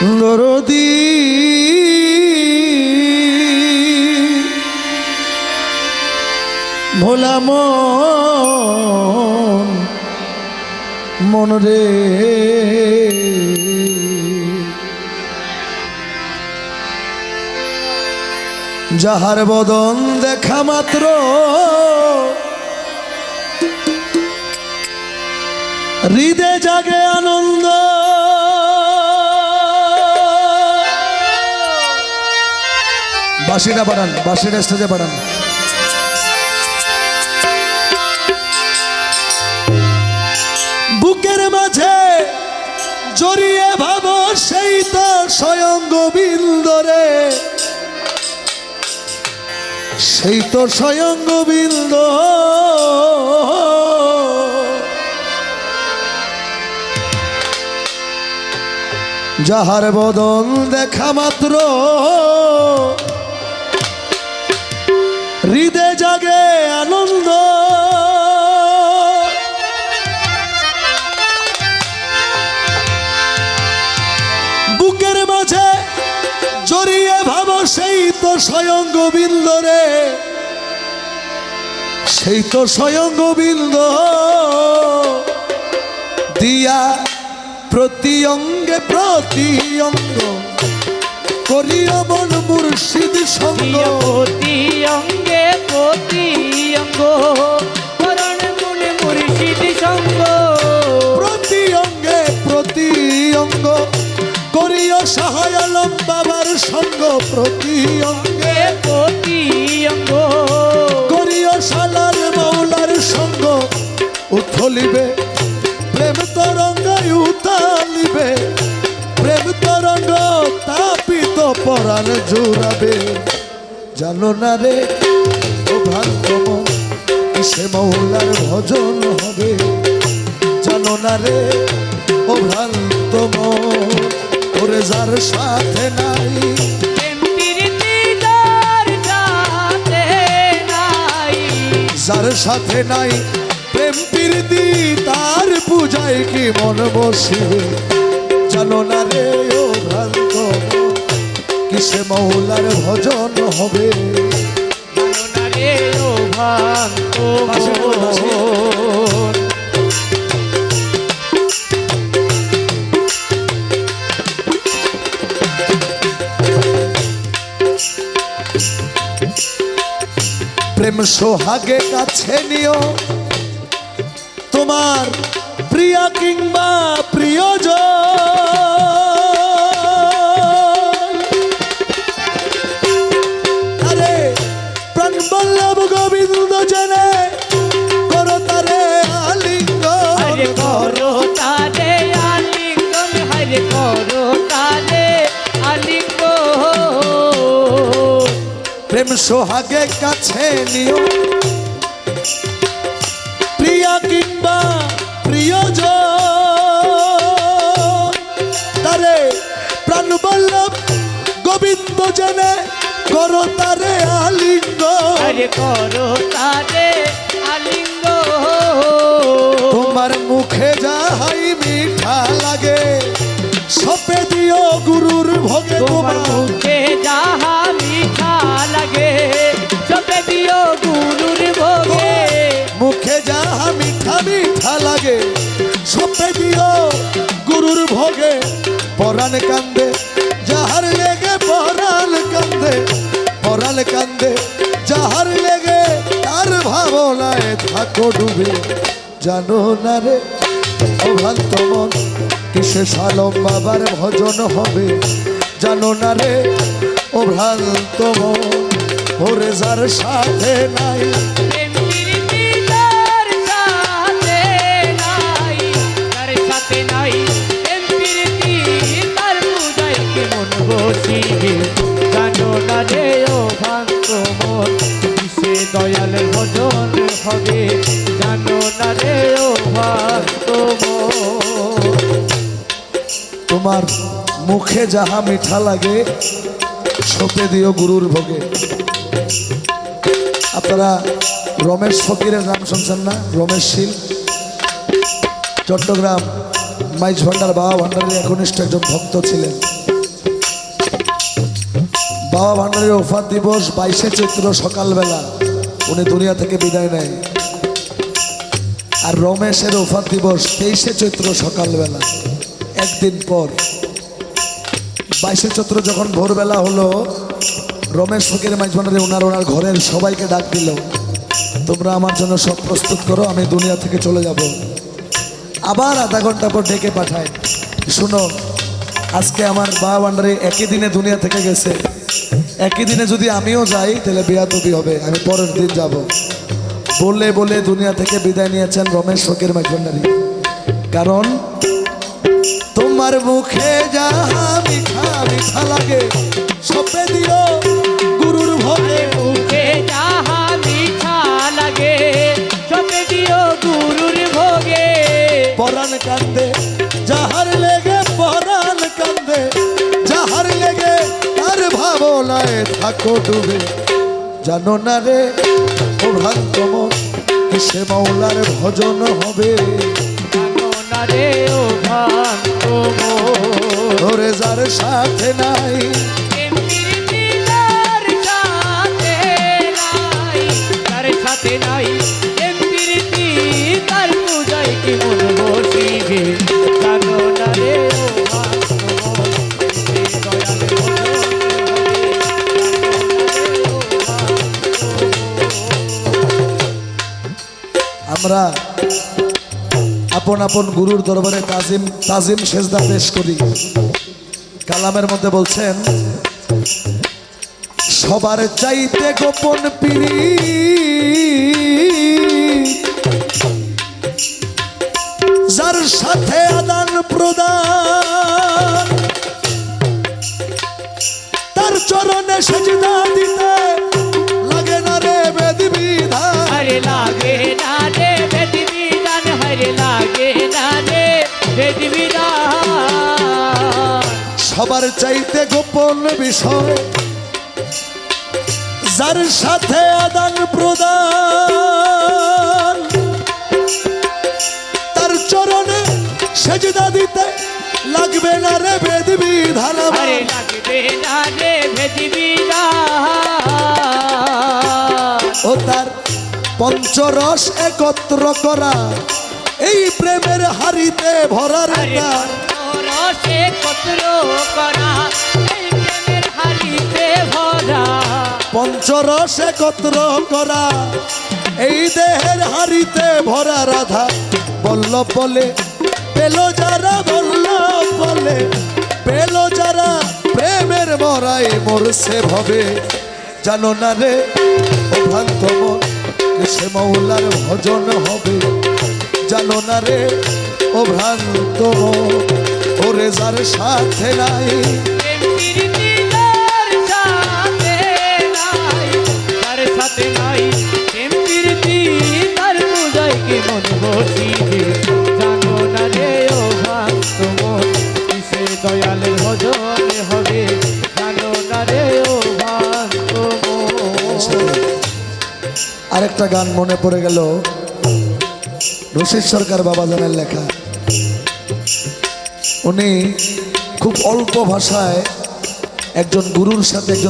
দরদি ভোলা মন মন রে। যাহার বদন দেখা মাত্র হৃদে জাগে আনন্দ। বাসিটা বাড়ান বাসিটা স্টেজে বাড়ান বুকের মাঝে জড়িয়ে ভাব সেই তো স্বয়ং গোবিন্দরে সেই তো স্বয়ং গোবিন্দ যাহার বদন দেখা মাত্র হৃদে জাগে আনন্দ। বুকের মাঝে জড়িয়ে ভাব, সেই তো স্বয়ং গোবিন্দ রে। সেই তো স্বয়ং গোবিন্দ। দিয়া প্রতি অঙ্গে, প্রতি অঙ্গ। করিয়া মন মুর্শিদ সঙ্গ। প্রতি অঙ্গে প্রতি অঙ্গ করণ গুণ মুর্শিদ সঙ্গ। প্রতি অঙ্গে প্রতি অঙ্গ করিয়া সহায় আলম বাবার সঙ্গ। প্রতি অঙ্গে প্রতি অঙ্গ করিয়া সালার মৌলার সঙ্গ। উথলিবে প্রেম তরঙ্গায় উতালিবে প্রেম তরঙ্গ তাপিত পরাণ জুড়াবে। জানো না রে ও ভাগ্যম সে মৌলার ভজন হবে? জানো না রে ও ভ্রান্তম ওরে যার সাথে নাই। যার সাথে নাই প্রেম প্রীতি তার পূজায় কি মন বসিবে? জানো না রে ও ভ্রান্ত কিসে মৌলার ভজন হবে। প্রেম সোহাগে কাছে নিও। তোমার প্রিয়া কিংবা প্রিয়জন। প্রেম সোহাগে কাছে নিও। প্রিয়া কিংবা প্রিয়জন তারে প্রাণ বল্লভ গোবিন্দ জনে করো তারে আলিঙ্গ। করো তারে আলিঙ্গ। তোমার মুখে যাহাই মিঠা লাগে সপে দিও গুরুর ভোগে তোমার তোমার। মুখে যাহা লাগে। সপে দিও গুরুর ভোগে, পরাণ কান্দে, যাহার লেগে পরাণ কান্দে পরাণ কান্দে, যাহার লেগে তার ভাবনায় থাকো ডুবে। জানো না রে ও ভ্রান্ত মন, কিসে সালম বাবার ভজন হবে? জানো না রে ও ভ্রান্ত মন, ওরে যার সাথে নাই তোমার মুখে যাহা মিঠা লাগে সপে দিও গুরুর ভোগে। আপনারা রমেশ ফকিরের নাম শুনছেন না? রমেশ শীল। চট্টগ্রাম মাইজ ভান্ডার, বাবা ভান্ডারের একনিষ্ঠ একজন ভক্ত ছিলেন। বাবা ভান্ডারের ওফাত দিবস বাইশে চৈত্র সকালবেলা। উনি দুনিয়া থেকে বিদায় নেয়। আর রমেশের ওফাত দিবস তেইশে চৈত্র সকালবেলা। একদিন পর। বাইশে চৈত্র যখন ভোরবেলা হলো, রমেশ ফকির মাইজবানারে ওনার ওনার ঘরের সবাইকে ডাক দিল, তোমরা আমার জন্য সব প্রস্তুত করো, আমি দুনিয়া থেকে চলে যাব। আবার আধা ঘণ্টা পর ডেকে পাঠায়, শুনো, আজকে আমার বাবা ভান্ডারে একই দিনে দুনিয়া থেকে গেছে। একই দিনে যদি আমিও যাই, তাহলে বিয়াতবি হবে, আমি পরের দিন যাব। বলে বলে দুনিয়া থেকে বিদায় নিয়েছেন রমেশ ফকির মাইজভান্ডারি কারণ তোমার মুখে যা মিঠা মিঠা লাগে সপে দিও গুরুর ভোগে মুখে যাহা মিঠা লাগে সপে দিও গুরুর ভোগে। পরাণ কান্দে যাহার লেগে পরাণ কান্দে যাহার লেগে আর ভাবনায় থাকো ডুবে। জানো না রে ভ্রান্তম সে মৌলার ভজন হবে জানো না রে ও ভ্রান্ত। ধরে যার সাথে নাই আমরা আপন আপন গুরুর দরবারে তাজিম তাজিম সেজদা পেশ করি। কালামের মধ্যে বলছেন, সবার চাইতে গোপন পিড়ি সবার চাইতে গোপন বিষয়। যার সাথে আদান প্রদান তার চরণে সেজদা দিতে লাগবে না রে বেদ বিধান লাগবে না রে বেদ ও তার পঞ্চরস একত্র করা এই প্রেমের হারিতে ভরার হরে না রসে কত্র করা, এই পঞ্চরস দেহের হারিতে ভরা রাধা। বলল বলে পেল যারা বলল বলে পেল যারা প্রেমের মরাই মরছে ভবে। জানো না রে মন সে মৌলার ভজন হবে। জানো না রে ও ভ্রান্ত ওরে যার সাথে নাই। আরেকটা গান মনে পড়ে গেল। রশিদ সরকার বাবা জানের লেখা। উনি খুব অল্প ভাষায় একজন গুরুর সাথে একজন